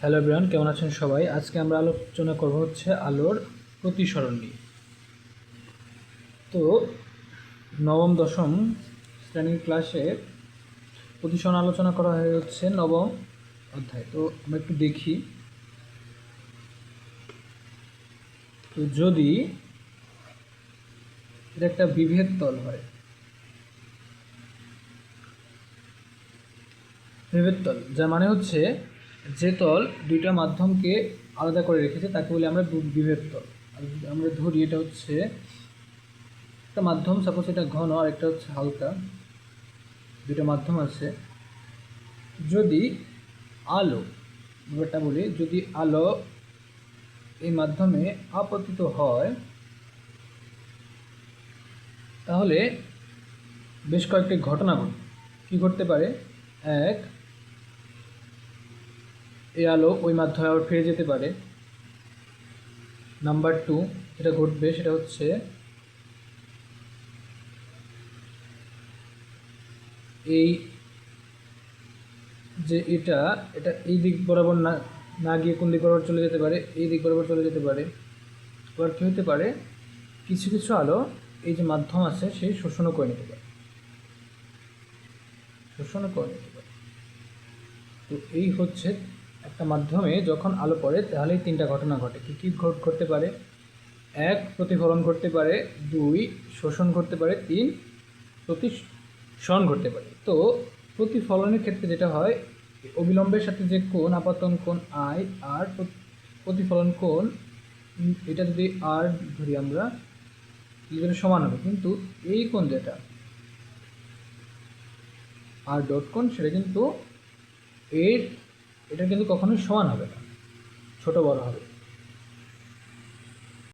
Hello everyone, কেমন আছেন সবাই? আজকে আমরা আলোচনা করব হচ্ছে আলোর প্রতিসরণ নিয়ে। তো, নবম, দশম শ্রেণির ক্লাসে প্রতিসরণ আলোচনা করা হয়ে হচ্ছে নবম অধ্যায়। তো, আমরা একটু দেখি। তো, যদি এটা একটা বিভেদ তল হয়, বিভেদ তল, যার মানে হচ্ছে যে তল দুইটা মাধ্যমকে আলাদা করে রেখেছে, তাকে বলি আমরা বিভেদ তল। আমরা ধরি, এটা হচ্ছে একটা মাধ্যম সাপোজ এটা ঘন আর একটা হচ্ছে হালকা, দুইটা মাধ্যম আছে। যদি আলো, ব্যাপারটা বলি, যদি আলো এই মাধ্যমে আপতিত হয়, তাহলে বেশ কয়েকটি ঘটনা ঘটে। কী ঘটতে পারে? এক এই আলো ওই মাধ্যমে আবার ফিরে যেতে পারে। নাম্বার টু যেটা ঘটবে সেটা হচ্ছে এই যে এটা এটা এই দিক বরাবর না না গিয়ে কোন দিক বরাবর চলে যেতে পারে, এই দিক বরাবর চলে যেতে পারে। এবার কী হতে পারে? কিছু কিছু আলো এই যে মাধ্যম আছে সেই শোষণও করে নিতে পারে। শোষণও করে নিতে পারে। তো এই হচ্ছে একটা মাধ্যমে যখন আলো পড়ে তাহলে তিনটা ঘটনা ঘটে। কী কী ঘট- ঘটতে পারে? এক প্রতিফলন ঘটতে পারে। দুই শোষণ ঘটতে পারে। তিন প্রতিসরণ ঘটতে পারে। তো প্রতিফলনের ক্ষেত্রে যেটা হয় অবিলম্বের সাথে যে কোণ আপাতন কোণ আই আর প্রতিফলন উম, এটা যদি আর ধরি আমরা দুজনের সমান হবে। কিন্তু এই কোণ যেটা আর ডট কোণ সেটা কিন্তু এর এটা কিন্তু কখনোই সমান হবে না। ছোট বড় হবে।